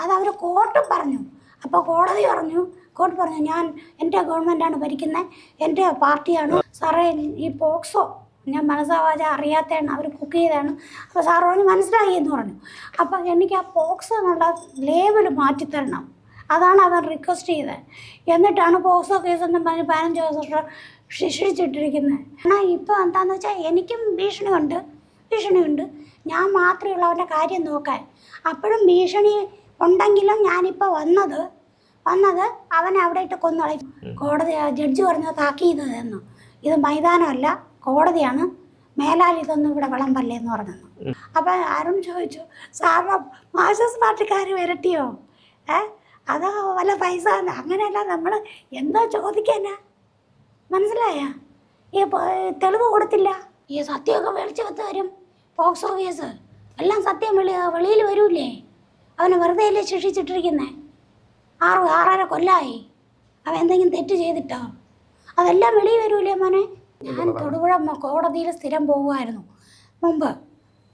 അത് അവർ കോർട്ടും പറഞ്ഞു. അപ്പോൾ കോടതി പറഞ്ഞു കോർട്ട് പറഞ്ഞു ഞാൻ എന്റെ ഗവൺമെന്റാണ് ഭരിക്കുന്നത് എന്റെ പാർട്ടിയാണ്. സാറേ ഈ പോക്സോ ഞാൻ മനസ്സാവാച അറിയാത്തതാണ് അവർ കുക്ക് ചെയ്തതാണ്. അപ്പോൾ പറഞ്ഞു മനസ്സിലായി എന്ന് പറഞ്ഞു. അപ്പോൾ എനിക്ക് ആ പോക്സോ എന്നുള്ള ലേബൽ മാറ്റിത്തരണം അതാണ് അവൻ റിക്വസ്റ്റ് ചെയ്തത്. എന്നിട്ടാണ് പോക്സോ കേസ് എന്ന് പറഞ്ഞ് പതിനഞ്ച് ദിവസം ശിക്ഷിച്ചിട്ടിരിക്കുന്നത് എന്നാൽ ഇപ്പോൾ എന്താണെന്ന് വെച്ചാൽ എനിക്കും ഭീഷണിയുണ്ട്. ഭീഷണിയുണ്ട്. ഞാൻ മാത്രമേ ഉള്ളൂ കാര്യം നോക്കാൻ. അപ്പോഴും ഭീഷണി ഉണ്ടെങ്കിലും ഞാനിപ്പോൾ വന്നത് വന്നത് അവനെ അവിടെ ഇട്ട് കൊന്നളയും കോടതി ജഡ്ജി പറഞ്ഞത് താക്കീത് എന്ന് ഇത് മൈതാനമല്ല കോടതിയാണ്. മേലാൽ ഇതൊന്നും ഇവിടെ വിളമ്പല്ലേ എന്ന് പറഞ്ഞു അപ്പം അരുൺ ചോദിച്ചു സാറിന് മാർക്സിസ്റ്റ് പാർട്ടിക്കാർ വരട്ടിയോ? ഏ? അതോ വല്ല പൈസ അങ്ങനെയല്ല നമ്മൾ എന്തോ ചോദിക്കാനാ? മനസ്സിലായ? ഈ തെളിവ് കൊടുത്തില്ല? ഈ സത്യമൊക്കെ വെളിച്ചു വെത്ത് വരും പോക്സോ കേസ് എല്ലാം സത്യം വെളി വെളിയിൽ വരൂലേ അവനെ വെറുതെ അല്ലേ ശിക്ഷിച്ചിട്ടിരിക്കുന്നത് ആറ് ആറര കൊല്ലായി. അവൻ എന്തെങ്കിലും തെറ്റ് ചെയ്തിട്ടോ? അതെല്ലാം വെളിയിൽ വരൂലേ മോനെ? ഞാൻ തൊടുപുഴ കോടതിയിൽ സ്ഥിരം പോകുമായിരുന്നു മുമ്പ്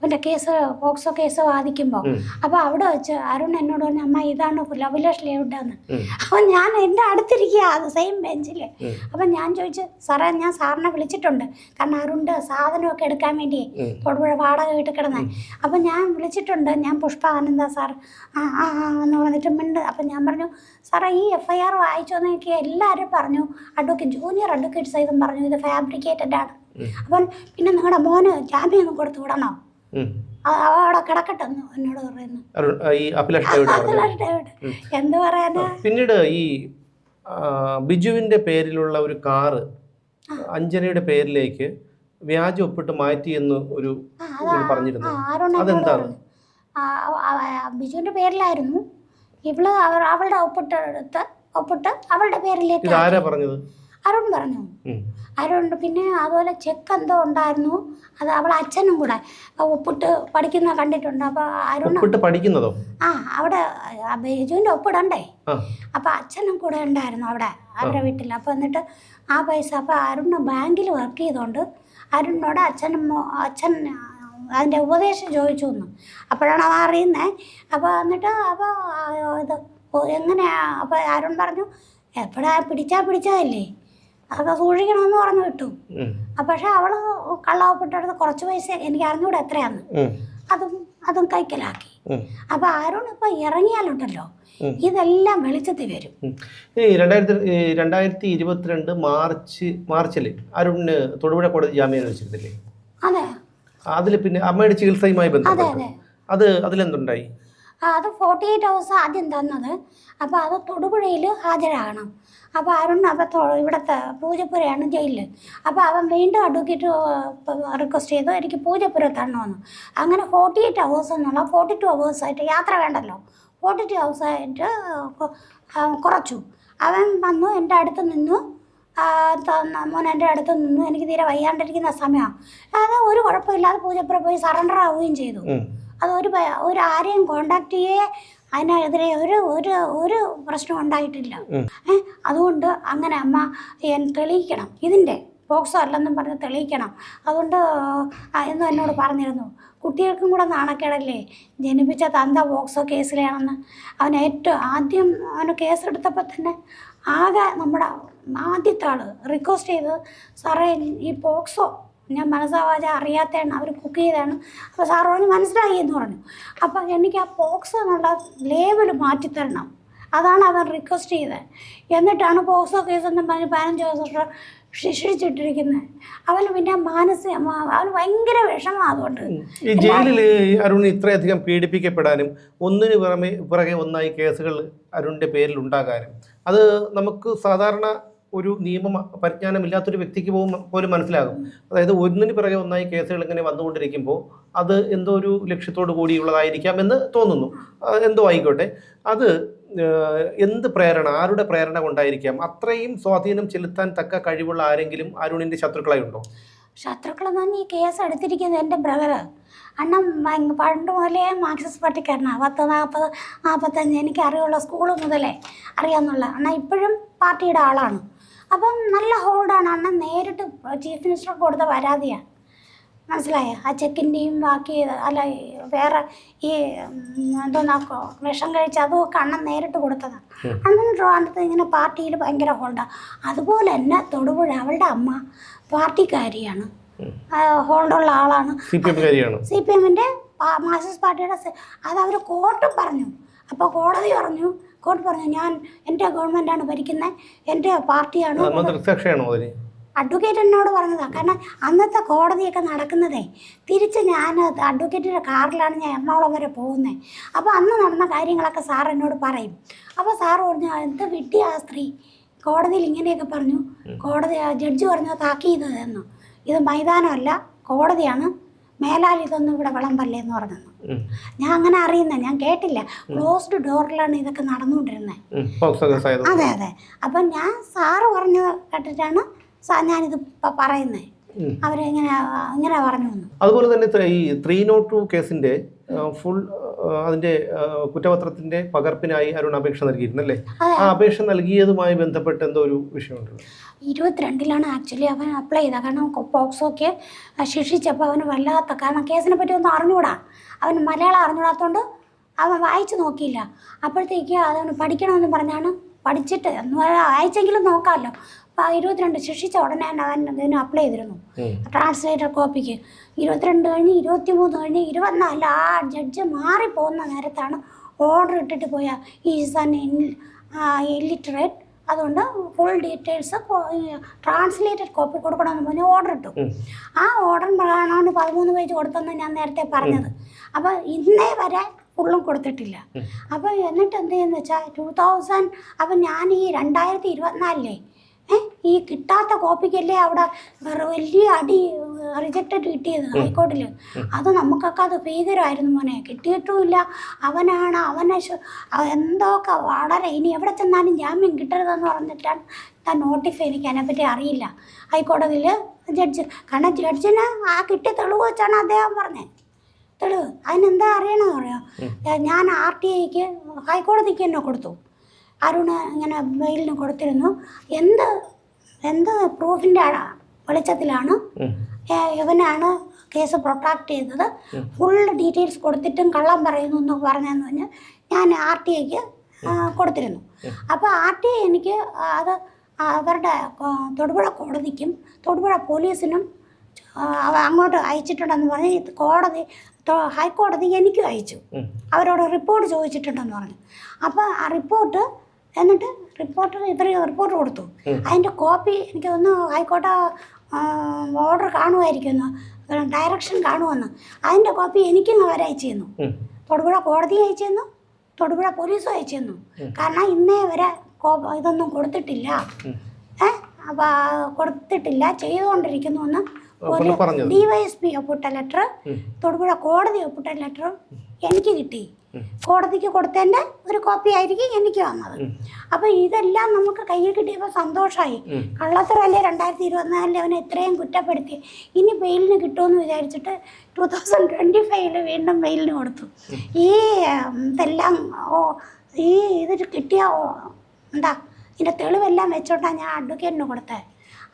അവന്റെ കേസ് പോക്സോ കേസ് വാദിക്കുമ്പോൾ. അപ്പോൾ അവിടെ വെച്ച് അരുൺ എന്നോട് പറഞ്ഞു അമ്മ ഇതാണ് ലവിലേഷ് ലേവിട്ടാന്ന് ഉം. അപ്പം ഞാൻ എന്റെ അടുത്തിരിക്കുക അത് സെയിം ബെഞ്ചിൽ. അപ്പം ഞാൻ ചോദിച്ചു സാറേ ഞാൻ സാറിനെ വിളിച്ചിട്ടുണ്ട് കാരണം അരുണ്ട് സാധനമൊക്കെ എടുക്കാൻ വേണ്ടി. തൊടുപുഴ വാടക വീട്ടിൽ കിടന്നേ അപ്പം ഞാൻ വിളിച്ചിട്ടുണ്ട് ഞാൻ പുഷ്പ ആനന്ദ സാർ ആ ആ ആ എന്ന് പറഞ്ഞിട്ട് മിണ്ട് അപ്പം ഞാൻ പറഞ്ഞു സാറേ ഈ എഫ് ഐ ആർ വായിച്ചോന്ന് എനിക്ക് എല്ലാവരും പറഞ്ഞു അഡ്വക്കേറ്റ് ജൂനിയർ അഡ്വക്കേറ്റ് സൈതും പറഞ്ഞു ഇത് ഫാബ്രിക്കേറ്റഡ് ആണ്. അപ്പം പിന്നെ നിങ്ങളുടെ മോന് ജാമ്യം ഒന്നും കൊടുത്തു വിടണോ അവിടെ കിടക്കട്ടെ എന്നോട് പറയുന്നു. ഈ അഭിലാഷ് ഡേവിഡ് എന്ത് പറയാനാ? പിന്നീട് ഈ ബിജുവിന്റെ പേരിലുള്ള ഒരു കാറ് അഞ്ജനയുടെ പേരിലേക്ക് വ്യാജ ഒപ്പിട്ട് മാറ്റി എന്ന് ഒരു പറഞ്ഞിരുന്നു. അതെന്താണ്? ബിജുവിന്റെ പേരിലായിരുന്നു. ഇവൾ അവളുടെ ഒപ്പിട്ട് ഒപ്പിട്ട് അവളുടെ പേരിലേക്ക് ആരാ പറഞ്ഞത്? അരുൺ പറഞ്ഞു. അരുൺ പിന്നെ അതുപോലെ ചെക്ക് എന്തോ ഉണ്ടായിരുന്നു. അത് അവളെ അച്ഛനും കൂടെ ഒപ്പിട്ട് പഠിക്കുന്ന കണ്ടിട്ടുണ്ട്. അപ്പൊ അരുൺ പഠിക്കുന്നതോ? ആ അവിടെ ബേജുവിന്റെ ഒപ്പിടണ്ടേ? അപ്പൊ അച്ഛനും കൂടെ ഉണ്ടായിരുന്നു അവിടെ അവരുടെ വീട്ടിൽ. അപ്പൊ എന്നിട്ട് ആ പൈസ അപ്പൊ അരുണ് ബാങ്കിൽ വർക്ക് ചെയ്തോണ്ട് അരുണിനോട് അച്ഛനും അച്ഛൻ അതിന്റെ ഉപദേശം ചോദിച്ചു എന്ന്. അപ്പോഴാണ് അവ അറിയുന്നത് അപ്പോൾ എന്നിട്ട് അപ്പോൾ ഇത് എങ്ങനെയാ? അപ്പോൾ അരുൺ പറഞ്ഞു എപ്പോഴാ? പിടിച്ചാ പിടിച്ചതല്ലേ അതൊക്കെ സൂക്ഷിക്കണമെന്ന് പറഞ്ഞു വിട്ടു. പക്ഷെ അവൾ കള്ളാവപ്പെട്ടടുത്ത് കുറച്ച് പൈസ എനിക്ക് അറിഞ്ഞൂടെ എത്രയാന്ന്. അതും അതും കൈക്കലാക്കി. അപ്പൊ അരുൺ ഇപ്പോൾ ഇറങ്ങിയാലുണ്ടല്ലോ. ഇതെല്ലാം വെളിച്ചത്തിൽ വരും. രണ്ടായിരത്തി ഇരുപത്തിരണ്ട് മാർച്ച് മാർച്ചിൽ അരുണിന് തൊടുപുഴ കോടതി ജാമ്യം അനുവദിച്ചിരുന്നില്ലേ? അതെ. അതിൽ പിന്നെ അമ്മയുടെ ചികിത്സയുമായി ബന്ധപ്പെട്ട്. അതെ. അത് അതിലെന്തുണ്ടായി? അത് ഫോർട്ടി എയ്റ്റ് ഹവേഴ്സ് ആദ്യം തന്നത്. അപ്പോൾ അത് തൊടുപുഴയിൽ ഹാജരാകണം. അപ്പോൾ അരുൺ അപ്പോൾ ഇവിടുത്തെ പൂജപ്പുരയാണ് ജയിലിൽ അപ്പോൾ അവൻ വീണ്ടും അഡ്വക്കേറ്റ് റിക്വസ്റ്റ് ചെയ്തു എനിക്ക് പൂജപ്പുര തരണമെന്ന്. അങ്ങനെ ഫോർട്ടി എയ്റ്റ് ഹവേഴ്സ് എന്നുള്ള ഫോർട്ടി ടു ഹവേഴ്സായിട്ട് യാത്ര വേണ്ടല്ലോ. ഫോർട്ടി ടു ഹവേഴ്സായിട്ട് കുറച്ചു. അവൻ വന്നു എന്റെ അടുത്ത് നിന്നു. മോൻ എന്റെ അടുത്ത് നിന്നു. എനിക്ക് തീരെ വയ്യാണ്ടിരിക്കുന്ന സമയമാണ് അത് ഒരു കുഴപ്പമില്ലാതെ പൂജപ്പുര പോയി സറണ്ടർ ആവുകയും ചെയ്തു. ഉം. അത് ഒരു ആരെയും കോണ്ടാക്ട് ചെയ്യേ അതിനെതിരെ ഒരു ഒരു ഒരു പ്രശ്നം ഉണ്ടായിട്ടില്ല. അതുകൊണ്ട് അങ്ങനെ അമ്മ തെളിയിക്കണം. ഇതിന്റെ ബോക്സോ അല്ലെന്നും പറഞ്ഞ് തെളിയിക്കണം. അതുകൊണ്ട് എന്ന് എന്നോട് പറഞ്ഞിരുന്നു. കുട്ടികൾക്കും കൂടെ നാണക്കേടല്ലേ? ജനിപ്പിച്ച തന്ത ബോക്സോ കേസിലാണെന്ന്. അവൻ ഏറ്റവും ആദ്യം അവന് കേസെടുത്തപ്പോൾ തന്നെ ആകെ നമ്മുടെ ആദ്യത്തെ ആൾ റിക്വസ്റ്റ് ചെയ്തത് സാറേ ഈ പോക്സോ ഞാൻ മനസ്സാവാച അറിയാത്തതാണ് അവർ കുക്ക് ചെയ്തതാണ്. അപ്പോൾ സാറ് പറഞ്ഞു മനസ്സിലായി എന്ന് പറഞ്ഞു. അപ്പോൾ എനിക്ക് ആ ബോക്സ് എന്നുള്ള ലേബൽ മാറ്റിത്തരണം അതാണ് അവൻ റിക്വസ്റ്റ് ചെയ്തത്. എന്നിട്ടാണ് പോക്സോ കേസ് എന്ന് പറഞ്ഞ് പതിനഞ്ച് ദിവസം ശിക്ഷിച്ചിട്ടിരിക്കുന്നത് അവന് പിന്നെ മാനസിക അവന് ഭയങ്കര വിഷമം അതുകൊണ്ട്. ഈ ജയിലിൽ അരുൺ ഇത്രയധികം പീഡിപ്പിക്കപ്പെടാനും ഒന്നിനു പുറമെ പുറകെ ഒന്നായി കേസുകൾ അരുണിന്റെ പേരിൽ ഉണ്ടാകാനും അത് നമുക്ക് സാധാരണ ഒരു നിയമ പരിജ്ഞാനമില്ലാത്തൊരു വ്യക്തിക്ക് പോലും പോലും മനസ്സിലാകും. അതായത് ഒന്നിന് പിറകെ ഒന്നായി കേസുകൾ ഇങ്ങനെ വന്നുകൊണ്ടിരിക്കുമ്പോൾ അത് എന്തോ ഒരു ലക്ഷ്യത്തോടു കൂടിയുള്ളതായിരിക്കാം എന്ന് തോന്നുന്നു. എന്തോ ആയിക്കോട്ടെ. അത് എന്ത് പ്രേരണ ആരുടെ പ്രേരണ കൊണ്ടായിരിക്കാം? അത്രയും സ്വാധീനം ചെലുത്താൻ തക്ക കഴിവുള്ള ആരെങ്കിലും അരുണിന്റെ ശത്രുക്കളായി ഉണ്ടോ? ശത്രുക്കളെന്ന് ഈ കേസ് എടുത്തിരിക്കുന്നത് എന്റെ ബ്രദറ് ഭയങ്ക- പണ്ട് മുതലേ മാർക്സിസ്റ്റ് പാർട്ടിക്കാരനാണ് പത്ത് നാൽപ്പത് നാൽപ്പത്തഞ്ച് എനിക്ക് അറിയുള്ള സ്കൂൾ മുതലേ അറിയാമെന്നുള്ള അണ്ണാ ഇപ്പോഴും പാർട്ടിയുടെ ആളാണ്. അപ്പം നല്ല ഹോൾഡാണ് അണ്ണൻ നേരിട്ട് ചീഫ് മിനിസ്റ്റർ കൊടുത്ത പരാതിയാണ് മനസ്സിലായോ? ആ ചെക്കിന്റെയും ബാക്കി അല്ല വേറെ ഈ എന്തോന്നാ വിഷം കഴിച്ച് അതുമൊക്കെ അണ്ണൻ നേരിട്ട് കൊടുത്തതാണ് അണ്ണൻ ട്രിവാൻഡ്രത്ത് ഇങ്ങനെ പാർട്ടിയിൽ ഭയങ്കര ഹോൾഡാണ് അതുപോലെ തന്നെ തൊടുപുഴ അവളുടെ അമ്മ പാർട്ടിക്കാരിയാണ്. ഹോൾഡുള്ള ആളാണ്. സി പി എംകാരിയാണ് സി പി എമ്മിന്റെ മാർക്സിസ്റ്റ് പാർട്ടിയുടെ അത് അവർ കോർട്ടും പറഞ്ഞു. അപ്പോൾ കോടതി പറഞ്ഞു കോടതി പറഞ്ഞു ഞാൻ എന്റെ ഗവൺമെന്റാണ് ഭരിക്കുന്നത് എന്റെ പാർട്ടിയാണ് അഡ്വക്കേറ്റ് എന്നോട് പറഞ്ഞതാണ് കാരണം അന്നത്തെ കോടതിയൊക്കെ നടക്കുന്നതേ തിരിച്ച് ഞാൻ അഡ്വക്കേറ്റിന്റെ കാറിലാണ് ഞാൻ എറണാകുളം വരെ പോകുന്നത് അപ്പോൾ അന്ന് നടന്ന കാര്യങ്ങളൊക്കെ സാർ എന്നോട് പറയും. അപ്പോൾ സാറ് പറഞ്ഞു എന്ത് വിട്ടി ആ സ്ത്രീ? കോടതിയിൽ ഇങ്ങനെയൊക്കെ പറഞ്ഞു. കോടതി ജഡ്ജ് പറഞ്ഞു താക്കീത് തന്നു ഇത് മൈതാനമല്ല കോടതിയാണ്. മേലാൽ ഇതൊന്നും ഇവിടെ വിളമ്പല്ലേ എന്ന് പറഞ്ഞു. ഞാൻ അങ്ങനെ അറിയുന്ന ഞാൻ കേട്ടില്ല. ക്ലോസ്ഡ് ഡോറിലാണ് ഇതൊക്കെ നടന്നുകൊണ്ടിരുന്നത് അതെ അതെ. അപ്പം ഞാൻ സാറ് പറഞ്ഞു കേട്ടിട്ടാണ് ഞാനിത് പറയുന്നത് അവരെങ്ങനെ ഇങ്ങനെ പറഞ്ഞു അതുപോലെ തന്നെ ഈ ത്രീ നോട്ട് ടു കേസിന്റെ ഫുൾ അതിന്റെ കുറ്റപത്രത്തിന്റെ പകർപ്പിനായി അരുൺ അപേക്ഷ നൽകിയിരുന്നല്ലേ? അല്ലേ ആ അപേക്ഷ നൽകിയതുമായി ബന്ധപ്പെട്ട് എന്തോ ഒരു വിഷയമുണ്ട്? ഇരുപത്തിരണ്ടിലാണ് ആക്ച്വലി അവൻ അപ്ലൈ ചെയ്തത്. കാരണം പോക്സോക്ക് ശിക്ഷിച്ചപ്പോൾ അവന് വല്ലാത്ത കാരണം കേസിനെ പറ്റി ഒന്നും അറിഞ്ഞുകൂടാ അവൻ മലയാളം അറിഞ്ഞുകൂടാത്തതുകൊണ്ട് അവൻ വായിച്ചു നോക്കിയില്ല. അപ്പോഴത്തേക്ക് അതവന് പഠിക്കണമെന്ന് പറഞ്ഞാണ് പഠിച്ചിട്ട്. എന്ന് വായിച്ചെങ്കിലും നോക്കാമല്ലോ. ഇരുപത്തിരണ്ട് ശിക്ഷിച്ച ഉടനെ അവൻ ഇതിന് അപ്ലൈ ചെയ്തിരുന്നു. ട്രാൻസ്ലേറ്റർ കോപ്പിക്ക് ഇരുപത്തിരണ്ട് കഴിഞ്ഞ് ഇരുപത്തി മൂന്ന് കഴിഞ്ഞ് ഇരുപത്തിനാല് ആ ജഡ്ജ് മാറി പോകുന്ന നേരത്താണ് ഓർഡർ ഇട്ടിട്ട് പോയ ഈസ് അൻ ഇല്ലിറ്ററേറ്റ് അതുകൊണ്ട് ഫുൾ ഡീറ്റെയിൽസ് ട്രാൻസ്ലേറ്റഡ് കോപ്പി കൊടുക്കണമെന്ന് പറഞ്ഞ് ഓർഡർ ഇട്ടു. ആ ഓർഡർ പ്രകാരമാണ് പതിമൂന്ന് പേജ് കൊടുത്തെന്ന് ഞാൻ നേരത്തെ പറഞ്ഞത്. അപ്പോൾ ഇന്നേ വരെ ഫുള്ളും കൊടുത്തിട്ടില്ല. അപ്പോൾ എന്നിട്ട് എന്ത് ചെയ്യുന്ന വെച്ചാൽ ടൂ തൗസൻഡ് അപ്പം ഞാൻ ഈ രണ്ടായിരത്തി ഇരുപത്തിനാലിലെ ഈ കിട്ടാത്ത കോപ്പിക്കല്ലേ അവിടെ വലിയ അടി റിജക്റ്റഡ് കിട്ടിയത് ഹൈക്കോർട്ടിൽ അത് നമുക്കൊക്കെ അത് ഭീകരമായിരുന്നു മോനെ. കിട്ടിയിട്ടുമില്ല. അവനാണ് അവനെ എന്തൊക്കെ വളരെ ഇനി എവിടെ ചെന്നാലും ജാമ്യം കിട്ടരുതെന്ന് പറഞ്ഞിട്ടാണ് താൻ നോട്ടിഫൈ എനിക്ക് അതിനെപ്പറ്റി അറിയില്ല. ഹൈക്കോടതിയിൽ ജഡ്ജ് കാരണം ജഡ്ജിന് ആ കിട്ടിയ തെളിവ് വെച്ചാണ് അദ്ദേഹം പറഞ്ഞത്. തെളിവ്. അതിനെന്താ അറിയണമെന്ന് പറയാം ഞാൻ ആർ ടി ഐക്ക് ഹൈക്കോടതിക്ക് തന്നെ കൊടുത്തു. അരുണ് ഇങ്ങനെ മെയിലിന് കൊടുത്തിരുന്നു. എന്ത് എന്ത് പ്രൂഫിന്റെ വെളിച്ചത്തിലാണ്. ഇവനാണ് കേസ് പ്രൊട്ടാക്ട് ചെയ്തത്. ഫുൾ ഡീറ്റെയിൽസ് കൊടുത്തിട്ടും കള്ളം പറയുന്നു എന്ന് പറഞ്ഞതെന്ന് പറഞ്ഞ് ഞാൻ ആർ ടി ഐക്ക് കൊടുത്തിരുന്നു. അപ്പോൾ ആർ ടി ഐ എനിക്ക് അത് അവരുടെ തൊടുപുഴ കോടതിക്കും തൊടുപുഴ പോലീസിനും അങ്ങോട്ട് അയച്ചിട്ടുണ്ടെന്ന് പറഞ്ഞ് കോടതി ഹൈക്കോടതി എനിക്കും അയച്ചു. അവരോട് റിപ്പോർട്ട് ചോദിച്ചിട്ടുണ്ടെന്ന് പറഞ്ഞു. അപ്പോൾ ആ റിപ്പോർട്ട് എന്നിട്ട് റിപ്പോർട്ടർ ഇവർ റിപ്പോർട്ട് കൊടുത്തു. അതിന്റെ കോപ്പി എനിക്ക് ഒന്ന് ആയിക്കോട്ടെ ഓർഡർ കാണുമായിരിക്കുമെന്ന് ഡയറക്ഷൻ കാണുമെന്ന്. അതിന്റെ കോപ്പി എനിക്കും അവർ അയച്ചു തന്നു. തൊടുപുഴ കോടതി അയച്ചു തന്നു തൊടുപുഴ പോലീസും അയച്ചു തന്നു കാരണം ഇന്നേ വരെ ഇതൊന്നും കൊടുത്തിട്ടില്ല. ഏ? അപ്പോൾ കൊടുത്തിട്ടില്ല ചെയ്തുകൊണ്ടിരിക്കുന്നു എന്ന് ഒരു പുള്ളി പറഞ്ഞത്. ഡി വൈ എസ് പി ഒപ്പിട്ട ലെറ്റർ തൊടുപുഴ കോടതി ഒപ്പിട്ട ലെറ്റർ എനിക്ക് കിട്ടി. കോടതിക്ക് കൊടുത്തതിന്റെ ഒരു കോപ്പി ആയിരിക്കും എനിക്ക് വന്നത് അപ്പോൾ ഇതെല്ലാം നമുക്ക് കയ്യിൽ കിട്ടിയപ്പോൾ സന്തോഷമായി കള്ളത്തരല്ലേ രണ്ടായിരത്തി ഇരുപത്തിനാലിൽ അവനെ ഇത്രയും കുറ്റപ്പെടുത്തി ഇനി ബെയിലിന് കിട്ടുമെന്ന് വിചാരിച്ചിട്ട് ടൂ തൗസൻഡ് ട്വന്റി ഫൈവിൽ വീണ്ടും ബെയിലിന് കൊടുത്തു. ഈ ഇതെല്ലാം ഓ ഈ ഇത് കിട്ടിയ ഓ, എന്താ ഇതിന്റെ തെളിവെല്ലാം വെച്ചോണ്ടാണ് ഞാൻ അഡ്വക്കേറ്റിന് കൊടുത്തത്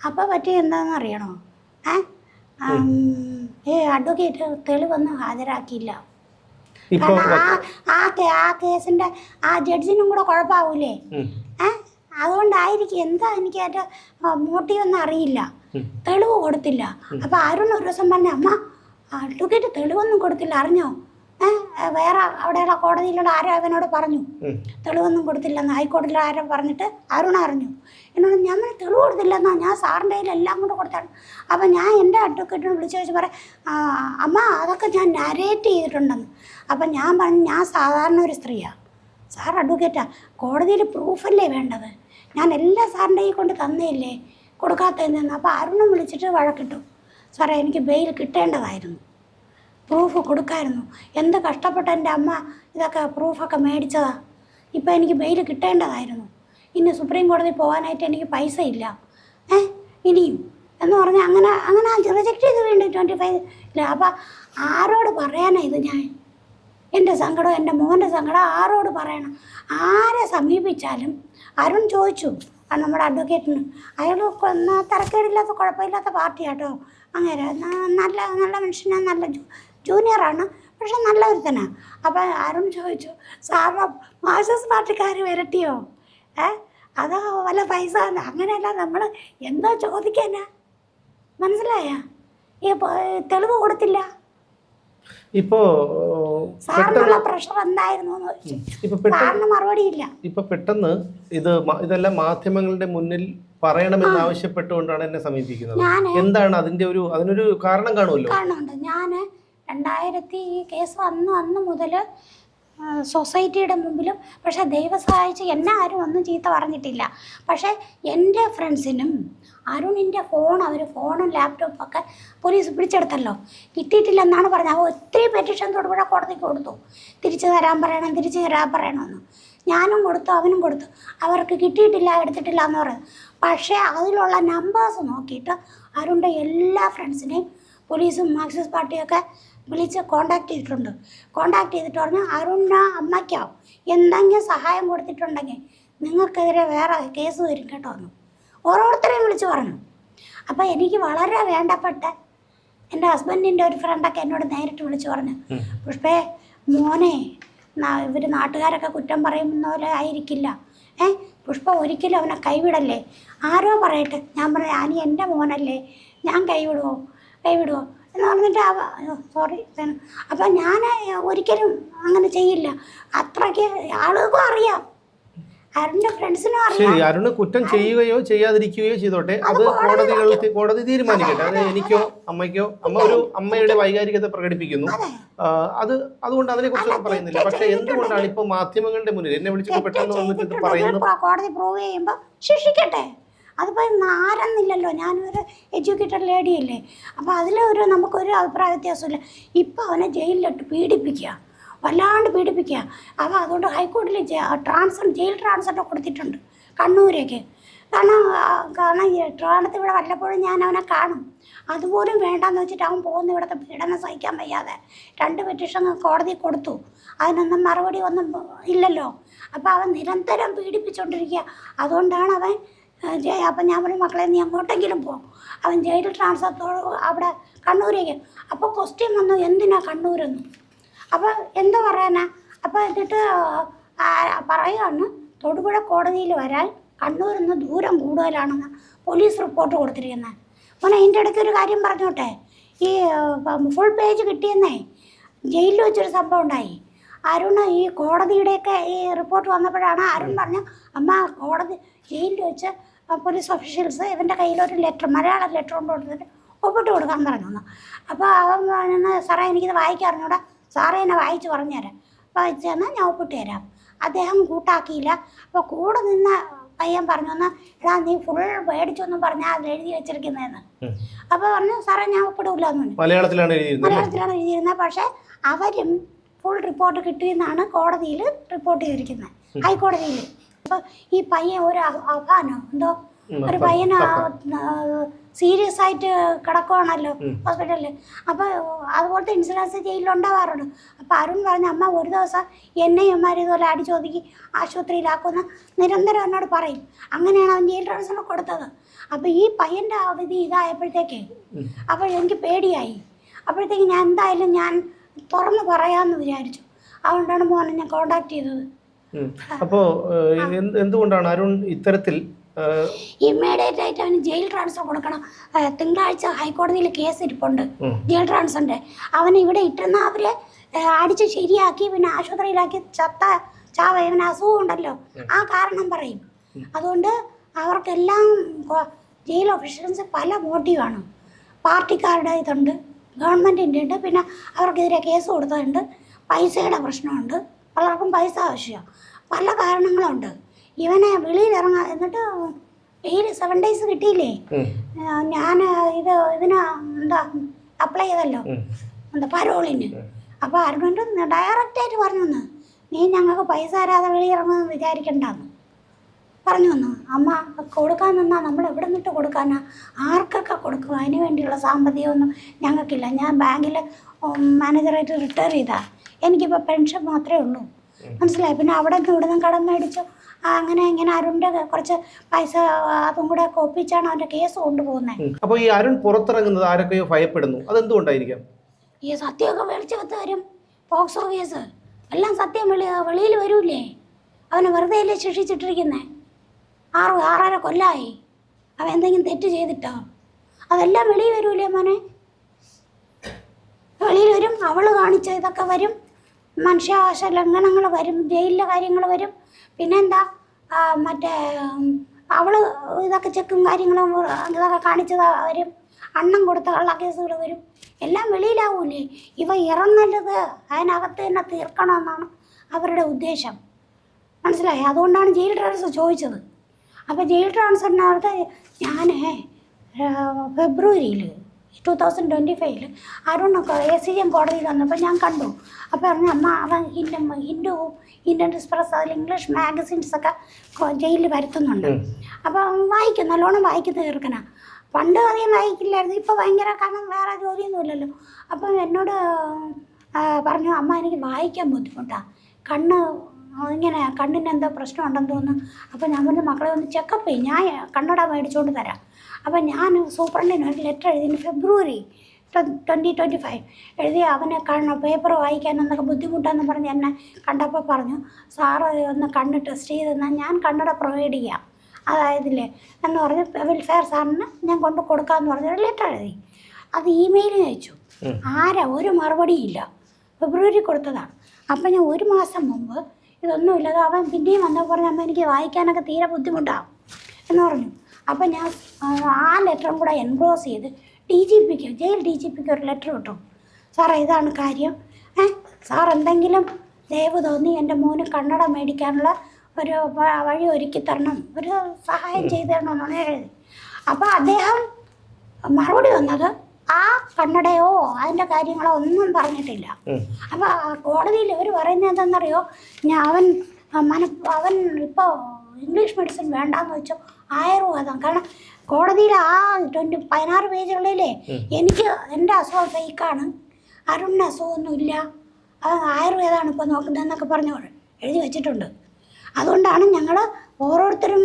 അപ്പോൾ പറ്റിയ എന്താണെന്ന് അറിയണോ? ഏ? ഈ അഡ്വക്കേറ്റ് തെളിവൊന്നും ഹാജരാക്കിയില്ല. ആ ആ കേസിന്റെ ആ ജഡ്ജിനും കൂടെ കുഴപ്പമാവൂലേ? ഉം. ഏ? അതുകൊണ്ടായിരിക്കും എന്താ എനിക്ക് അതിന്റെ മോട്ടീവ് ഒന്നും അറിയില്ല. തെളിവ് കൊടുത്തില്ല. അപ്പൊ അരുൺ ഒരു ദിവസം പറഞ്ഞ അമ്മ അഡ്വക്കേറ്റ് തെളിവൊന്നും കൊടുത്തില്ല അറിഞ്ഞോ? വേറെ അവിടെയുള്ള കോടതിയിലുള്ള ആരോ അവനോട് പറഞ്ഞു. തെളിവൊന്നും കൊടുത്തില്ലെന്ന്. ഹൈക്കോടതിയിൽ ആരോ പറഞ്ഞിട്ട് അരുണ അറിഞ്ഞു. എന്നോട് ഞാൻ തെളിവ് കൊടുത്തില്ലെന്നാ? ഞാൻ സാറിന്റെ കയ്യിൽ എല്ലാം കൂടെ കൊടുത്താണ്. അപ്പം ഞാൻ എന്റെ അഡ്വക്കേറ്റിനെ വിളിച്ചു ചോദിച്ചു പറയാം അമ്മ അതൊക്കെ ഞാൻ നരേറ്റ് ചെയ്തിട്ടുണ്ടെന്ന്. അപ്പം ഞാൻ പറഞ്ഞു ഞാൻ സാധാരണ ഒരു സ്ത്രീയാണ് സാർ അഡ്വക്കേറ്റാ കോടതിയിൽ പ്രൂഫല്ലേ വേണ്ടത്? ഞാൻ എല്ലാ സാറിന്റെ കയ്യിൽ കൊണ്ട് തന്നേയില്ലേ? കൊടുക്കാത്തതെന്ന്. അപ്പോൾ അരുണും വിളിച്ചിട്ട് വഴക്കിട്ടു. സാറേ എനിക്ക് ബെയിൽ കിട്ടേണ്ടതായിരുന്നു. പ്രൂഫ് കൊടുക്കായിരുന്നു. എന്ത് കഷ്ടപ്പെട്ട് എന്റെ അമ്മ ഇതൊക്കെ പ്രൂഫൊക്കെ മേടിച്ചതാ? ഇപ്പം എനിക്ക് ബെയിൽ കിട്ടേണ്ടതായിരുന്നു. ഇനി സുപ്രീം കോടതി പോകാനായിട്ട് എനിക്ക് പൈസ ഇല്ല ഏ? ഇനിയും? എന്ന് പറഞ്ഞാൽ അങ്ങനെ അങ്ങനെ റിജക്ട് ചെയ്ത് വീണ്ടും ട്വന്റി ഫൈവ് ഇല്ല അപ്പം ആരോട് പറയാനാ ഇത് ഞാൻ? എന്റെ സങ്കടം എന്റെ മോന്റെ സങ്കടം ആരോട് പറയണം? ആരെ സമീപിച്ചാലും? അരുൺ ചോദിച്ചു. ആ നമ്മുടെ അഡ്വക്കേറ്റിന് അയാൾ തരക്കേടില്ലാത്ത കുഴപ്പമില്ലാത്ത പാർട്ടിയാട്ടോ. അങ്ങനെ നല്ല നല്ല മനുഷ്യനാണ് നല്ല ജൂനിയറാണ് പക്ഷെ നല്ല ഒരുത്തനാണ് അപ്പം അരുൺ ചോദിച്ചു സാറിന് മാർക്സിസ്റ്റ് പാർട്ടിക്കാർ വരട്ടിയോ? ഏ അതോ വല്ല പൈസ? അങ്ങനെയല്ല നമ്മൾ എന്തോ ചോദിക്കാനാ? മനസ്സിലായ? ഈ തെളിവ് കൊടുത്തില്ല. ഇപ്പോ സാറിനുള്ള പ്രഷർ എന്തായിരുന്നു ഇപ്പൊ പെട്ടെന്ന് സാറിന് മറുപടി ഇപ്പൊ പെട്ടെന്ന് ഇത് ഇതെല്ലാം മാധ്യമങ്ങളുടെ മുന്നിൽ പറയണമെന്ന് ആവശ്യപ്പെട്ടുകൊണ്ടാണ് എന്നെ സമീപിക്കുന്നത്. എന്താണ് അതിന്റെ ഒരു അതിനൊരു കാരണം കാണുമല്ലോ? കാണുന്നുണ്ട്. ഞാൻ രണ്ടായിരത്തി ഈ കേസ് വന്ന് അന്ന് മുതൽ സൊസൈറ്റിയുടെ മുമ്പിലും. പക്ഷേ ദൈവം സഹായിച്ച് എന്നെ ആരും ഒന്നും ചീത്ത പറഞ്ഞിട്ടില്ല. പക്ഷേ എന്റെ ഫ്രണ്ട്സിനും അരുണിന്റെ ഫോൺ അവർ ഫോണും ലാപ്ടോപ്പും ഒക്കെ പോലീസ് പിടിച്ചെടുത്തല്ലോ. കിട്ടിയിട്ടില്ലെന്നാണ് പറഞ്ഞത്. അവ ഒത്തിരി പെറ്റീഷൻ തൊടുപുഴ കോടതിക്ക് കൊടുത്തു. തിരിച്ചു തരാൻ പറയണം തിരിച്ചു തരാൻ പറയണമെന്ന്. ഞാനും കൊടുത്തു അവനും കൊടുത്തു. അവർക്ക് കിട്ടിയിട്ടില്ല എടുത്തിട്ടില്ല എന്ന് പറയുന്നത് പക്ഷേ അതിലുള്ള നമ്പേഴ്സ് നോക്കിയിട്ട് അരുണിന്റെ എല്ലാ ഫ്രണ്ട്സിനെയും പോലീസും മാർക്സിസ്റ്റ് പാർട്ടിയൊക്കെ വിളിച്ച് കോണ്ടാക്ട് ചെയ്തിട്ടുണ്ട്. കോണ്ടാക്ട് ചെയ്തിട്ട് പറഞ്ഞു അരുണ അമ്മയ്ക്കോ എന്തെങ്കിലും സഹായം കൊടുത്തിട്ടുണ്ടെങ്കിൽ നിങ്ങൾക്കെതിരെ വേറെ കേസ് വരും കേട്ടോ എന്ന്. ഓരോരുത്തരെയും വിളിച്ച് പറഞ്ഞു. അപ്പോൾ എനിക്ക് വളരെ വേണ്ടപ്പെട്ട എന്റെ ഹസ്ബൻഡിന്റെ ഒരു ഫ്രണ്ടൊക്കെ എന്നോട് നേരിട്ട് വിളിച്ച് പറഞ്ഞു. പുഷ്പേ മോനെ ഇവർ നാട്ടുകാരൊക്കെ കുറ്റം പറയുന്ന പോലെ ആയിരിക്കില്ല. ഏ പുഷ്പ ഒരിക്കലും അവനെ കൈവിടല്ലേ? ആരോ പറയട്ടെ. ഞാൻ പറഞ്ഞു ആനി എന്റെ മോനല്ലേ? ഞാൻ കൈവിടുമോ കൈവിടുമോ എന്ന് പറഞ്ഞിട്ട് സോറി അപ്പം ഞാൻ ഒരിക്കലും അങ്ങനെ ചെയ്യില്ല. അത്രയ്ക്ക് ആളുകൾക്കും അറിയാം. അരുണിന്റെ ഫ്രണ്ട്സിനും അറിയാം. ശരി അരുണ് കുറ്റം ചെയ്യുകയോ ചെയ്യാതിരിക്കുകയോ ചെയ്തോട്ടെ. അത് കോടതി കോടതി തീരുമാനിക്കട്ടെ. അത് എനിക്കോ അമ്മയ്ക്കോ അമ്മ ഒരു അമ്മയുടെ വൈകാരികത പ്രകടിപ്പിക്കുന്നു. അത്. അതുകൊണ്ട് അതിനെ കുറിച്ച് പറയുന്നില്ല. പക്ഷെ എന്തുകൊണ്ടാണ് ഇപ്പൊ മാധ്യമങ്ങളുടെ മുന്നിൽ? എന്നെ വിളിച്ചിട്ട് പെട്ടെന്ന് വന്നിട്ട് പറയുന്നത് കോടതി പ്രൂവ് ചെയ്യുമ്പോൾ ശിക്ഷിക്കട്ടെ. അതിപ്പോൾ നാരെന്നില്ലല്ലോ ഞാനൊരു എഡ്യൂക്കേറ്റഡ് ലേഡിയല്ലേ അപ്പോൾ അതിലൊരു നമുക്കൊരു അഭിപ്രായ വ്യത്യാസമില്ല. ഇപ്പോൾ അവനെ ജയിലിലിട്ട് പീഡിപ്പിക്കുക. വല്ലാണ്ട് പീഡിപ്പിക്കുക. അവ അതുകൊണ്ട് ഹൈക്കോടതിയിൽ ട്രാൻസ്ഫർ ജയിൽ ട്രാൻസ്ഫർ കൊടുത്തിട്ടുണ്ട്. കണ്ണൂരേക്ക്. കാരണം കാരണം ഈ ട്രിവാണ്ടത്ത് ഇവിടെ വല്ലപ്പോഴും ഞാൻ അവനെ കാണും. അതുപോലും വേണ്ടാന്ന് വെച്ചിട്ട് അവൻ പോകുന്ന ഇവിടുത്തെ പീഡനം സഹിക്കാൻ വയ്യാതെ രണ്ട് പെറ്റീഷൻ കോടതി കൊടുത്തു. അതിനൊന്നും മറുപടി ഒന്നും ഇല്ലല്ലോ. അപ്പോൾ അവൻ നിരന്തരം പീഡിപ്പിച്ചുകൊണ്ടിരിക്കുക അതുകൊണ്ടാണ് അവൻ ജയ അപ്പം ഞാൻ പറയും മക്കളെ നീ അങ്ങോട്ടെങ്കിലും പോകും അവൻ ജയിൽ ട്രാൻസ്ഫർത്തോട് അവിടെ കണ്ണൂരേക്ക്. അപ്പോൾ ക്വസ്റ്റ്യൻ വന്നു എന്തിനാ കണ്ണൂരെന്ന്? അപ്പോൾ എന്താ പറയാനാ? അപ്പോൾ എന്നിട്ട് പറയുകയാണ് തൊടുപുഴ കോടതിയിൽ വരാൻ കണ്ണൂരിൽ നിന്ന് ദൂരം കൂടുതലാണെന്ന് പോലീസ് റിപ്പോർട്ട് കൊടുത്തിരിക്കുന്നത് മോനെ അതിന്റെ ഇടയ്ക്ക് ഒരു കാര്യം പറഞ്ഞോട്ടെ? ഈ ഫുൾ പേജ് കിട്ടിയെന്നേ? ജയിലിൽ വെച്ചൊരു സംഭവം ഉണ്ടായി. അരുൺ ഈ കോടതിയുടെയൊക്കെ ഈ റിപ്പോർട്ട് വന്നപ്പോഴാണ് അരുൺ പറഞ്ഞു അമ്മ കോടതി ജയിലിൽ വെച്ച് പോലീസ് ഒഫീഷ്യൽസ് ഇവന്റെ കയ്യിലൊരു ലെറ്റർ മലയാളം ലെറ്റർ കൊണ്ട് കൊടുത്തിട്ട് ഒപ്പിട്ട് കൊടുക്കാൻ പറഞ്ഞു അപ്പോൾ അവൻ പറഞ്ഞു സാറേ എനിക്കിത് വായിക്കാൻ അറിഞ്ഞൂടാ സാറേ എന്നെ വായിച്ച് പറഞ്ഞുതരാം. വായിച്ചു തന്നാൽ ഞാൻ ഒപ്പിട്ട് തരാം. അദ്ദേഹം കൂട്ടാക്കിയില്ല. അപ്പോൾ കൂടെ നിന്ന പയ്യൻ പറഞ്ഞു എന്നാൽ എടാ നീ ഫുൾ മേടിച്ചൊന്നും പറഞ്ഞാൽ അത് എഴുതി വെച്ചിരിക്കുന്നതെന്ന്. അപ്പോൾ പറഞ്ഞു സാറേ ഞാൻ ഒപ്പിടില്ല എന്ന് മലയാളത്തിലാണ് മലയാളത്തിലാണ് എഴുതിയിരുന്നത്. പക്ഷേ അവരും ഫുൾ റിപ്പോർട്ട് കിട്ടിയെന്നാണ് കോടതിയിൽ റിപ്പോർട്ട് ചെയ്തിരിക്കുന്നത്. ഹൈക്കോടതിയിൽ. അപ്പോൾ ഈ പയ്യൻ ഒരു അഭാനോ എന്തോ ഒരു പയ്യന സീരിയസ് ആയിട്ട് കിടക്കുവാണല്ലോ. ഹോസ്പിറ്റലിൽ. അപ്പോൾ അതുപോലത്തെ ഇൻഷുറൻസ് ജയിലിലുണ്ടാവാറുണ്ട്. അപ്പോൾ അരുൺ പറഞ്ഞ അമ്മ ഒരു ദിവസം എന്നെയും ഇതുപോലെ ഇതുപോലെ അടിച്ചൊതുക്കി ആശുപത്രിയിലാക്കുമെന്ന് നിരന്തരം എന്നോട് പറയും. അങ്ങനെയാണ് അവൻ ജയിൽ ട്രാൻസ്ഫർ കൊടുത്തത്. അപ്പോൾ ഈ പയ്യന്റെ അവധി ഇതായപ്പോഴത്തേക്കേ. അപ്പോൾ എനിക്ക് പേടിയായി. അപ്പോഴത്തേക്ക് ഞാൻ എന്തായാലും ഞാൻ തുറന്ന് പറയാമെന്ന് വിചാരിച്ചു. അതുകൊണ്ടാണ് മോനെ ഞാൻ കോണ്ടാക്ട് ചെയ്തത്. അപ്പോ എന്തുകൊണ്ടാണ് അരുൺ ഇത്തരത്തിൽ ഇമ്മീഡിയറ്റ് ആയിട്ട് അവന് ജയിൽ ട്രാൻസ്ഫർ കൊടുക്കണം. തിങ്കളാഴ്ച ഹൈക്കോടതിയിൽ കേസ് ഇരിപ്പുണ്ട് ജയിൽ ട്രാൻസ്ഫറിന്റെ അവൻ ഇവിടെ ഇട്ടിരുന്ന അവർ അടിച്ച് ശരിയാക്കി പിന്നെ ആശുപത്രിയിലാക്കി ചത്ത ചാവ ഇവന് അസുഖം ഉണ്ടല്ലോ. ആ കാരണം പറയും. അതുകൊണ്ട് അവർക്കെല്ലാം ജയിൽ ഓഫീസേഴ്സ് പല മോട്ടീവാണ് പാർട്ടിക്കാരുടെ ഇതുണ്ട് ഗവൺമെന്റിന്റെ ഉണ്ട് പിന്നെ അവർക്കെതിരെ കേസ് കൊടുത്തതുണ്ട് പൈസയുടെ പ്രശ്നമുണ്ട്. പലർക്കും പൈസ ആവശ്യമാണ് പല കാരണങ്ങളുണ്ട്. ഇവനെ വെളിയിൽ ഇറങ്ങാ എന്നിട്ട് ഈ സെവൻ ഡേയ്സ് കിട്ടിയില്ലേ? ഞാൻ ഇത് ഇതിന് എന്താ അപ്ലൈ ചെയ്തല്ലോ. എന്താ പരോളിന്. അപ്പോൾ അരുണിന്റെ ഡയറക്റ്റായിട്ട് പറഞ്ഞു വന്ന് നീ ഞങ്ങൾക്ക് പൈസ തരാതെ വെളിയിറങ്ങുമെന്ന് വിചാരിക്കണ്ടെന്ന്. പറഞ്ഞു വന്നു അമ്മ കൊടുക്കാൻ നിന്നാൽ നമ്മൾ എവിടെ നിന്നിട്ട് കൊടുക്കാനാ? ആർക്കൊക്കെ കൊടുക്കുക അതിന് വേണ്ടിയുള്ള സാമ്പത്തികമൊന്നും ഞങ്ങൾക്കില്ല. ഞാൻ ബാങ്കിൽ മാനേജറായിട്ട് റിട്ടയർ ചെയ്താ. എനിക്കിപ്പോൾ പെൻഷൻ മാത്രമേ ഉള്ളൂ. മനസ്സിലായി? പിന്നെ അവിടെ നിന്ന് ഇവിടെ നിന്ന് കടം മേടിച്ചു. അങ്ങനെ ഇങ്ങനെ അരുണിന്റെ കുറച്ച് പൈസ അതും കൂടെ കോപ്പിച്ചാണ് അവന്റെ കേസ് കൊണ്ടുപോകുന്നത് അപ്പൊ അപ്പോൾ ഈ അരുൺ പുറത്തിറങ്ങുന്നത് ആരൊക്കെയോ ഭയപ്പെടുന്നു. അതെന്തുകൊണ്ടായിരിക്കാം? ഈ സത്യമൊക്കെ വിളിച്ചു വരും. POCSO office. എല്ലാം സത്യം. വെളി വെളിയിൽ വരൂലേ അവനെ വെറുതെ അല്ലേ ശിക്ഷിച്ചിട്ടിരിക്കുന്നേ? ആറ് ആറര കൊല്ലായി. അവൻ എന്തെങ്കിലും തെറ്റ് ചെയ്തിട്ടോ? അതെല്ലാം വെളിയിൽ വരൂലേ മോനെ? വെളിയിൽ വരും അവൾ കാണിച്ച ഇതൊക്കെ വരും. മനുഷ്യാവകാശ ലംഘനങ്ങൾ വരും ജയിലിലെ കാര്യങ്ങൾ വരും. പിന്നെന്താ മറ്റേ അവൾ ഇതൊക്കെ ചെക്കും കാര്യങ്ങളും ഇതൊക്കെ കാണിച്ചത് വരും അണ്ണം കൊടുത്ത കള്ള കേസുകൾ വരും. എല്ലാം വെളിയിലാവൂലേ? ഇവ ഇറങ്ങരുത്. അതിനകത്ത് തന്നെ തീർക്കണമെന്നാണ് അവരുടെ ഉദ്ദേശം. മനസ്സിലായി? അതുകൊണ്ടാണ് ജയിൽ ട്രാൻസ്ഫർ ചോദിച്ചത്. അപ്പോൾ ജയിൽ ട്രാൻസ്ഫറിനകത്ത് ഞാൻ ഫെബ്രുവരിയിൽ ടു തൗസൻഡ് ട്വന്റി ഫൈവിൽ അരുണൊക്കെ എ സി എം കോടതിയിൽ വന്നപ്പോൾ ഞാൻ കണ്ടു. അപ്പോൾ പറഞ്ഞു അമ്മ അവൻ ഹിന്ദു ഹിന്ദുവും ഇന്ത്യൻ എക്സ്പ്രസ് അതിൽ ഇംഗ്ലീഷ് മാഗസിൻസൊക്കെ ജയിലിൽ വരുത്തുന്നുണ്ട്. അപ്പോൾ വായിക്കും നല്ലോണം വായിക്കുന്ന തീർക്കണം. പണ്ട് അധികം വായിക്കില്ലായിരുന്നു ഇപ്പോൾ ഭയങ്കര കാരണം വേറെ ജോലിയൊന്നുമില്ലല്ലോ അപ്പം എന്നോട് പറഞ്ഞു അമ്മ എനിക്ക് വായിക്കാൻ ബുദ്ധിമുട്ടാണ് കണ്ണ് ഇങ്ങനെ കണ്ണിന് എന്തോ പ്രശ്നം ഉണ്ടെന്ന് തോന്നുന്നു. അപ്പോൾ ഞാൻ പറഞ്ഞു മക്കളെ ഒന്ന് ചെക്കപ്പ് ചെയ്യും. ഞാൻ കണ്ണട മേടിച്ചുകൊണ്ട് തരാം അപ്പം ഞാൻ സൂപ്രണ്ടിന് ഒരു ലെറ്റർ എഴുതി ഫെബ്രുവരി ട്വന്റി ട്വന്റി ഫൈവ് എഴുതി അവനെ കണ്ണ പേപ്പർ വായിക്കാനെന്നൊക്കെ ബുദ്ധിമുട്ടാന്ന് പറഞ്ഞ് എന്നെ കണ്ടപ്പോൾ പറഞ്ഞു സാറ് ഒന്ന് കണ്ണ് ടെസ്റ്റ് ചെയ്ത് തന്നാൽ ഞാൻ കണ്ണട പ്രൊവൈഡ് ചെയ്യാം. അതായതില്ലേ? എന്ന് പറഞ്ഞ് വെൽഫെയർ സാറിന് ഞാൻ കൊണ്ട് കൊടുക്കാമെന്ന് പറഞ്ഞൊരു ലെറ്റർ എഴുതി. അത് ഇമെയിൽ അയച്ചു. ആരാ? ഒരു മറുപടിയില്ല ഫെബ്രുവരി കൊടുത്തതാണ്. അപ്പം ഞാൻ ഒരു മാസം മുമ്പ് ഇതൊന്നുമില്ലാതെ അവൻ പിന്നെയും വന്നപ്പോൾ പറഞ്ഞു അമ്മ എനിക്ക് വായിക്കാനൊക്കെ തീരെ ബുദ്ധിമുട്ടാവും എന്ന് പറഞ്ഞു. അപ്പം ഞാൻ ആ, ആ ലെറ്ററും കൂടെ എൻക്ലോസ് ചെയ്ത് ഡി ജി പിക്ക് ജയിൽ ഡി ജി പിക്ക് ഒരു ലെറ്റർ കിട്ടും. സാറേ ഇതാണ് കാര്യം. ഏ സാർ എന്തെങ്കിലും ദയവ് തോന്നി എന്റെ മോന് കണ്ണട മേടിക്കാനുള്ള ഒരു വഴി ഒരുക്കി തരണം. ഒരു സഹായം ചെയ്തു തരണമെന്നാണ് എഴുതി. അപ്പോൾ അദ്ദേഹം മറുപടി വന്നത് ആ കണ്ണടയോ അതിന്റെ കാര്യങ്ങളോ ഒന്നും പറഞ്ഞിട്ടില്ല. അപ്പോൾ കോടതിയിൽ ഇവർ പറയുന്നത് എന്താണെന്നറിയോ? ഞാൻ അവൻ മന അവൻ ഇപ്പോൾ ഇംഗ്ലീഷ് മെഡിസിൻ വേണ്ടാന്ന് വെച്ചു ആയുർവേദം കാരണം കോടതിയിൽ ആ ട്വന്റി പതിനാറ് പേജുകളിലേ എനിക്ക് എന്റെ അസുഖം ഫേക്കാണ്. അരുണിന് അസുഖമൊന്നുമില്ല അത് ആയുർവേദമാണ് ഇപ്പോൾ നോക്കുന്നതെന്നൊക്കെ പറഞ്ഞു എഴുതി വെച്ചിട്ടുണ്ട്. അതുകൊണ്ടാണ് ഞങ്ങൾ ഓരോരുത്തരും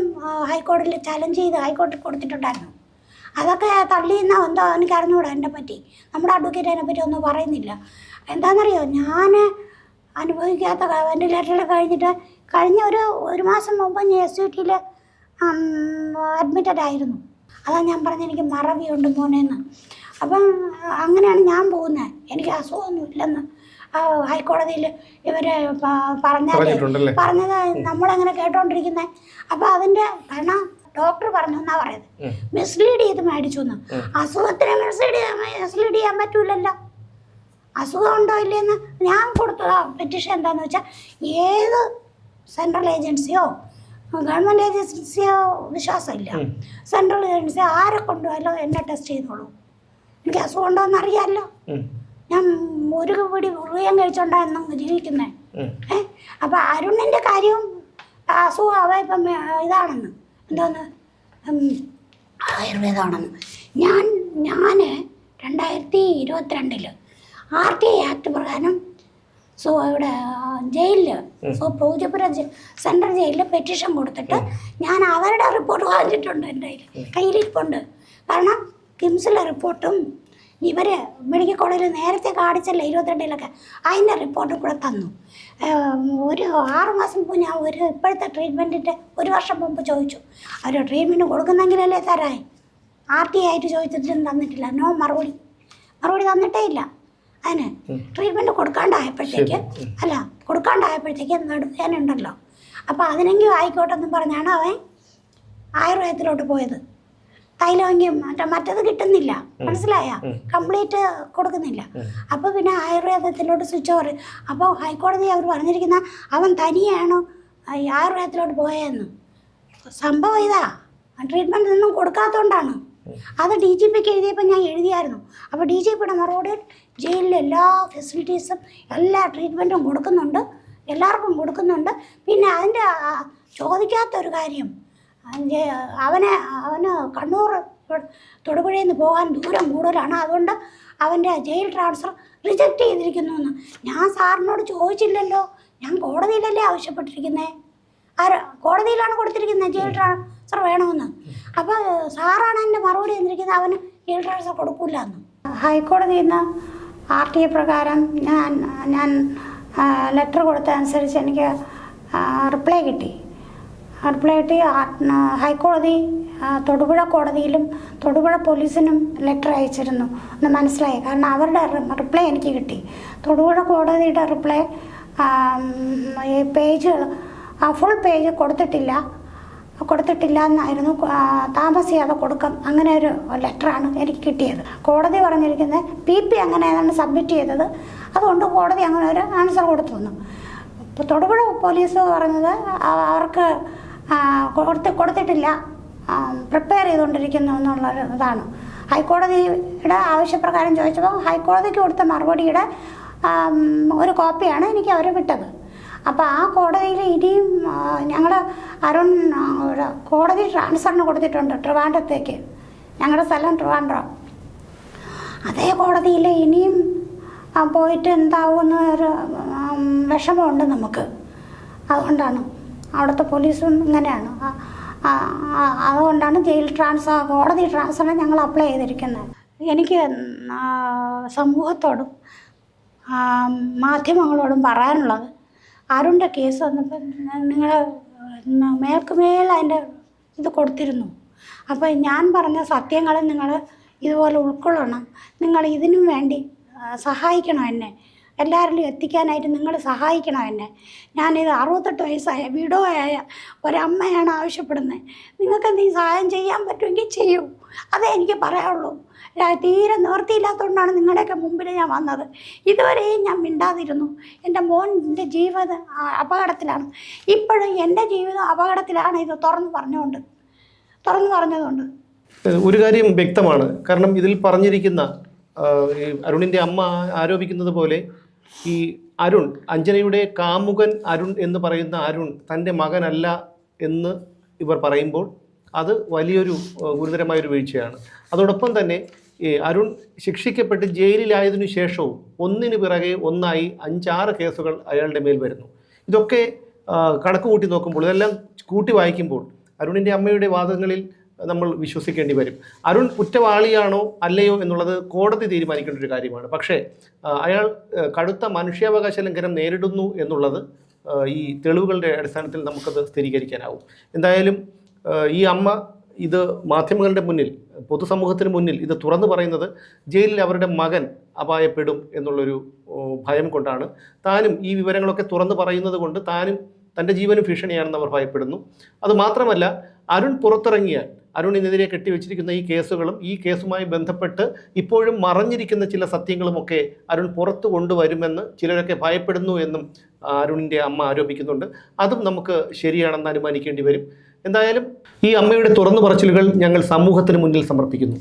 ഹൈക്കോടതിയിൽ ചലഞ്ച് ചെയ്ത് ഹൈക്കോടതി കൊടുത്തിട്ടുണ്ടായിരുന്നു അതൊക്കെ തള്ളിയെന്നോ എന്തോ എനിക്ക് അറിഞ്ഞുകൂടാ എന്നെ പറ്റി. നമ്മുടെ അഡ്വക്കേറ്റ് അതിനെ പറ്റി ഒന്നും പറയുന്നില്ല. എന്താണെന്നറിയോ ഞാൻ അനുഭവിക്കാത്ത വെന്റിലേറ്ററിൽ കഴിഞ്ഞിട്ട് കഴിഞ്ഞ ഒരു ഒരു മാസം മുമ്പ് ഞാൻ എസ് യു ടിയിൽ അഡ്മിറ്റഡ് ആയിരുന്നു. അതാണ് ഞാൻ പറഞ്ഞ എനിക്ക് മറവിയുണ്ട് മോനെന്ന്. അപ്പം അങ്ങനെയാണ് ഞാൻ പോകുന്നത് എനിക്ക് അസുഖമൊന്നും ഇല്ലെന്ന്. ഹൈക്കോടതിയിൽ ഇവർ പറഞ്ഞാൽ പറഞ്ഞത് നമ്മളെങ്ങനെ കേട്ടോണ്ടിരിക്കുന്നത് അപ്പോൾ അതിന്റെ കാരണം ഡോക്ടർ പറഞ്ഞു എന്നാ പറയുന്നത്. മിസ്ലീഡ് ചെയ്ത് മേടിച്ചു എന്ന് അസുഖത്തിന് മിസ്ലീഡ് മിസ്ലീഡ് ചെയ്യാൻ പറ്റൂലല്ലോ. അസുഖം ഉണ്ടോ ഇല്ലയെന്ന് ഞാൻ കൊടുത്ത പെറ്റീഷൻ എന്താന്ന് വെച്ചാൽ ഏത് സെൻട്രൽ ഏജൻസിയോ ഗവൺമെന്റ് ഏജൻസിയോ വിശ്വാസമില്ല. സെൻട്രൽ ഏജൻസി ആരെ കൊണ്ടുപോയാലോ എന്നെ ടെസ്റ്റ് ചെയ്തോളൂ എനിക്ക് അസുഖം ഉണ്ടോ എന്നറിയാമല്ലോ. ഞാൻ ഒരു പിടി ഉറുകയും കഴിച്ചോണ്ടായിരുന്നു ജീവിക്കുന്നത് ഏഹ് അപ്പൊ അപ്പം അരുണിന്റെ കാര്യവും അസുഖം അവ ഇപ്പം ഇതാണെന്ന്. എന്തോന്ന് ഉം, ആയുർവേദമാണെന്ന്. ഞാൻ ഞാൻ രണ്ടായിരത്തി ഇരുപത്തിരണ്ടിൽ ആർ ടി ഐ ആക്ട് പ്രകാരം സോ ഇവിടെ ജയിലിൽ സോ പൂജപ്പുര സെൻട്രൽ ജയിലിൽ പെറ്റീഷൻ കൊടുത്തിട്ട് ഞാൻ അവരുടെ റിപ്പോർട്ട് വാങ്ങിച്ചിട്ടുണ്ട് എന്റെ കയ്യിൽ കയ്യിലിരിപ്പുണ്ട്. കാരണം കിംസിലെ റിപ്പോർട്ടും ഇവർ മെഡിക്കൽ കോളേജിൽ നേരത്തെ കാണിച്ചല്ലേ ഇരുപത്തിരണ്ടിലൊക്കെ. അതിന്റെ റിപ്പോർട്ടും കൂടെ തന്നു. ഒരു ആറ് മാസം മുമ്പ് ഞാൻ ഒരു ഇപ്പോഴത്തെ ട്രീറ്റ്മെന്റിന്റെ ഒരു വർഷം മുമ്പ് ചോദിച്ചു. അവർ ട്രീറ്റ്മെന്റ് കൊടുക്കുന്നെങ്കിലല്ലേ തരായി ആർ ടി ആയിട്ട് ചോദിച്ചിട്ടും തന്നിട്ടില്ല. നോ മറുപടി. മറുപടി തന്നിട്ടേ ഇല്ല. അതിന് ട്രീറ്റ്മെന്റ് കൊടുക്കാണ്ടായപ്പോഴത്തേക്ക് അല്ല കൊടുക്കാണ്ടായപ്പോഴത്തേക്ക് നടുവേനുണ്ടല്ലോ അപ്പോൾ അതിനെങ്കിലും ആയിക്കോട്ടെ എന്നും പറഞ്ഞാണ് അവൻ ആയുർവേദത്തിലോട്ട് പോയത്. തൈലമെങ്കിലും മറ്റേ മറ്റത് കിട്ടുന്നില്ല. മനസ്സിലായ? കംപ്ലീറ്റ് കൊടുക്കുന്നില്ല. അപ്പോൾ പിന്നെ ആയുർവേദത്തിലോട്ട് സ്വിച്ച് ഓവർ അപ്പോൾ ഹൈക്കോടതി അവർ പറഞ്ഞിരിക്കുന്ന അവൻ തനിയാണ് ഈ ആയുർവേദത്തിലോട്ട് പോയതെന്ന് സംഭവം ഇതാ. ട്രീറ്റ്മെന്റ് ഒന്നും കൊടുക്കാത്തതുകൊണ്ടാണ് അത് ഡി ജി പിക്ക് എഴുതിയപ്പോൾ ഞാൻ എഴുതിയായിരുന്നു. അപ്പോൾ ഡി ജി പിയുടെ മറുപടി ജയിലിലെ എല്ലാ ഫെസിലിറ്റീസും എല്ലാ ട്രീറ്റ്മെന്റും കൊടുക്കുന്നുണ്ട്. എല്ലാവർക്കും കൊടുക്കുന്നുണ്ട്. പിന്നെ അതിന്റെ ചോദിക്കാത്ത ചോദിക്കാത്തൊരു കാര്യം. അതിന്റെ അവനെ അവന് കണ്ണൂർ തൊടുപുഴയിൽ നിന്ന് പോകാൻ ദൂരം കൂടുതലാണ്. അതുകൊണ്ട് അവന്റെ ജയിൽ ട്രാൻസ്ഫർ റിജക്റ്റ് ചെയ്തിരിക്കുന്നു എന്ന് ഞാൻ സാറിനോട് ചോദിച്ചില്ലല്ലോ. ഞാൻ കോടതിയിലല്ലേ ആവശ്യപ്പെട്ടിരിക്കുന്നത് ആര് കോടതിയിലാണ് കൊടുത്തിരിക്കുന്നത് ജയിൽ ട്രാൻസ്ഫർ വേണമെന്ന്. അപ്പോൾ സാറാണ് എന്റെ മറുപടി തന്നിരിക്കുന്നത്. അവന് ജയിൽ ട്രാൻസ്ഫർ കൊടുക്കില്ല എന്ന് ഹൈക്കോടതിയിൽ നിന്ന് ആർ ടി ഐ പ്രകാരം ഞാൻ ഞാൻ ലെറ്റർ കൊടുത്ത അനുസരിച്ച് എനിക്ക് റിപ്ലൈ കിട്ടി. റിപ്ലൈ ഹൈക്കോടതി തൊടുപുഴ കോടതിയിലും തൊടുപുഴ പോലീസിനും ലെറ്റർ അയച്ചിരുന്നു. എന്ന് മനസ്സിലായി. കാരണം അവരുടെ റിപ്ലൈ എനിക്ക് കിട്ടി. തൊടുപുഴ കോടതിയുടെ റിപ്ലൈ പേജുകൾ ആ ഫുൾ പേജ് കൊടുത്തിട്ടില്ല. കൊടുത്തിട്ടില്ല എന്നായിരുന്നു താമസിയാതെ കൊടുക്കാം. അങ്ങനെ ഒരു ലെറ്ററാണ് എനിക്ക് കിട്ടിയത്. കോടതി പറഞ്ഞിരിക്കുന്നത് പി പി അങ്ങനെ ഏതാണ്ട് സബ്മിറ്റ് ചെയ്തത്. അതുകൊണ്ട് കോടതി അങ്ങനെ ഒരു ആൻസർ കൊടുത്തു ഇപ്പോൾ തൊടുപുഴ പോലീസ് പറഞ്ഞത് അവർക്ക് കൊടുത്ത് കൊടുത്തിട്ടില്ല. പ്രിപ്പയർ ചെയ്തുകൊണ്ടിരിക്കുന്നു എന്നുള്ളൊരു ഇതാണ്. ഹൈക്കോടതിയുടെ ആവശ്യപ്രകാരം ചോദിച്ചപ്പോൾ ഹൈക്കോടതിക്ക് കൊടുത്ത മറുപടിയുടെ ഒരു കോപ്പിയാണ് എനിക്ക് അവർ വിട്ടത്. അപ്പോൾ ആ കോടതിയിൽ ഇനിയും ഞങ്ങൾ അരുൺ കോടതി ട്രാൻസ്ഫറിന് കൊടുത്തിട്ടുണ്ട് ട്രിവാൻഡ്രത്തേക്ക്. ഞങ്ങളുടെ സ്ഥലം ട്രിവാൻഡ്രം. അതേ കോടതിയിൽ ഇനിയും പോയിട്ട് എന്താവുമെന്ന് ഒരു ഉം, വിഷമമുണ്ട് നമുക്ക്. അതുകൊണ്ടാണ്. അവിടുത്തെ പോലീസും ഇങ്ങനെയാണ്. അതുകൊണ്ടാണ് ജയിൽ ട്രാൻസ്ഫർ കോടതി ട്രാൻസ്ഫർ ഞങ്ങൾ അപ്ലൈ ചെയ്തിരിക്കുന്നത്. എനിക്ക് സമൂഹത്തോടും മാധ്യമങ്ങളോടും പറയാനുള്ളത് അരുണിന്റെ കേസ് വന്നപ്പോൾ നിങ്ങൾ മേൽക്കുമേൽ അതിന്റെ ഇത് കൊടുത്തിരുന്നു. അപ്പോൾ ഞാൻ പറഞ്ഞ സത്യങ്ങൾ നിങ്ങൾ ഇതുപോലെ ഉൾക്കൊള്ളണം. നിങ്ങൾ ഇതിനും വേണ്ടി സഹായിക്കണം എന്നെ. എല്ലാവരിലും എത്തിക്കാനായിട്ട് നിങ്ങൾ സഹായിക്കണം എന്നെ. ഞാനിത് അറുപത്തെട്ട് വയസ്സായ വിഡോ ആയ ഒരമ്മയാണ് ആവശ്യപ്പെടുന്നത്. നിങ്ങൾക്ക് എന്തെങ്കിലും സഹായം ചെയ്യാൻ പറ്റുമെങ്കിൽ ചെയ്യൂ. അതേ എനിക്ക് പറയാനുള്ളൂ. തീരെ നിവർത്തിയില്ലാത്തതുകൊണ്ടാണ് നിങ്ങളുടെയൊക്കെ മുമ്പിൽ ഞാൻ വന്നത്. ഇതുവരെയും ഞാൻ മിണ്ടാതിരുന്നു. എന്റെ മോന്റെ ജീവിതം അപകടത്തിലാണ്. ഇപ്പോഴും എന്റെ ജീവിതം അപകടത്തിലാണ് ഇത് തുറന്ന് പറഞ്ഞുകൊണ്ട് തുറന്നു പറഞ്ഞതുകൊണ്ട്. ഒരു കാര്യം വ്യക്തമാണ്. കാരണം ഇതിൽ പറഞ്ഞിരിക്കുന്ന അരുണിന്റെ അമ്മ ആരോപിക്കുന്നത് പോലെ ഈ അരുൺ അഞ്ജനയുടെ കാമുകൻ അരുൺ എന്ന് പറയുന്ന അരുൺ തന്റെ മകനല്ല എന്ന് ഇവർ പറയുമ്പോൾ അത് വലിയൊരു ഗുരുതരമായൊരു വീഴ്ചയാണ്. അതോടൊപ്പം തന്നെ അരുൺ ശിക്ഷിക്കപ്പെട്ട് ജയിലിലായതിനു ശേഷവും ഒന്നിനു പിറകെ ഒന്നായി അഞ്ചാറ് കേസുകൾ അയാളുടെ മേൽ വരുന്നു. ഇതൊക്കെ കണക്ക് കൂട്ടി നോക്കുമ്പോൾ ഇതെല്ലാം കൂട്ടി വായിക്കുമ്പോൾ അരുണിന്റെ അമ്മയുടെ വാദങ്ങളിൽ നമ്മൾ വിശ്വസിക്കേണ്ടി വരും. അരുൺ കുറ്റവാളിയാണോ അല്ലയോ എന്നുള്ളത് കോടതി തീരുമാനിക്കേണ്ട ഒരു കാര്യമാണ്. പക്ഷേ അയാൾ കടുത്ത മനുഷ്യാവകാശ ലംഘനം നേരിടുന്നു എന്നുള്ളത് ഈ തെളിവുകളുടെ അടിസ്ഥാനത്തിൽ നമുക്കത് സ്ഥിരീകരിക്കാനാവും. എന്തായാലും ഈ അമ്മ ഇത് മാധ്യമങ്ങളുടെ മുന്നിൽ പൊതുസമൂഹത്തിന് മുന്നിൽ ഇത് തുറന്നു പറയുന്നത് ജയിലിൽ അവരുടെ മകൻ അപായപ്പെടും എന്നുള്ളൊരു ഭയം കൊണ്ടാണ്. താനും ഈ വിവരങ്ങളൊക്കെ തുറന്നു പറയുന്നത് കൊണ്ട് താനും തന്റെ ജീവനും ഭീഷണിയാണെന്ന് അവർ ഭയപ്പെടുന്നു. അതുമാത്രമല്ല അരുൺ പുറത്തിറങ്ങിയാൽ അരുണിനെതിരെ കെട്ടിവെച്ചിരിക്കുന്ന ഈ കേസുകളും ഈ കേസുമായി ബന്ധപ്പെട്ട് ഇപ്പോഴും മറഞ്ഞിരിക്കുന്ന ചില സത്യങ്ങളുമൊക്കെ അരുൺ പുറത്തു കൊണ്ടുവരുമെന്ന് ചിലരൊക്കെ ഭയപ്പെടുന്നു എന്നും അരുണിന്റെ അമ്മ ആരോപിക്കുന്നുണ്ട്. അതും നമുക്ക് ശരിയാണെന്ന് അനുമാനിക്കേണ്ടി വരും. എന്തായാലും ഈ അമ്മയുടെ തുറന്നു പറച്ചിലുകൾ ഞങ്ങൾ സമൂഹത്തിന് മുന്നിൽ സമർപ്പിക്കുന്നു.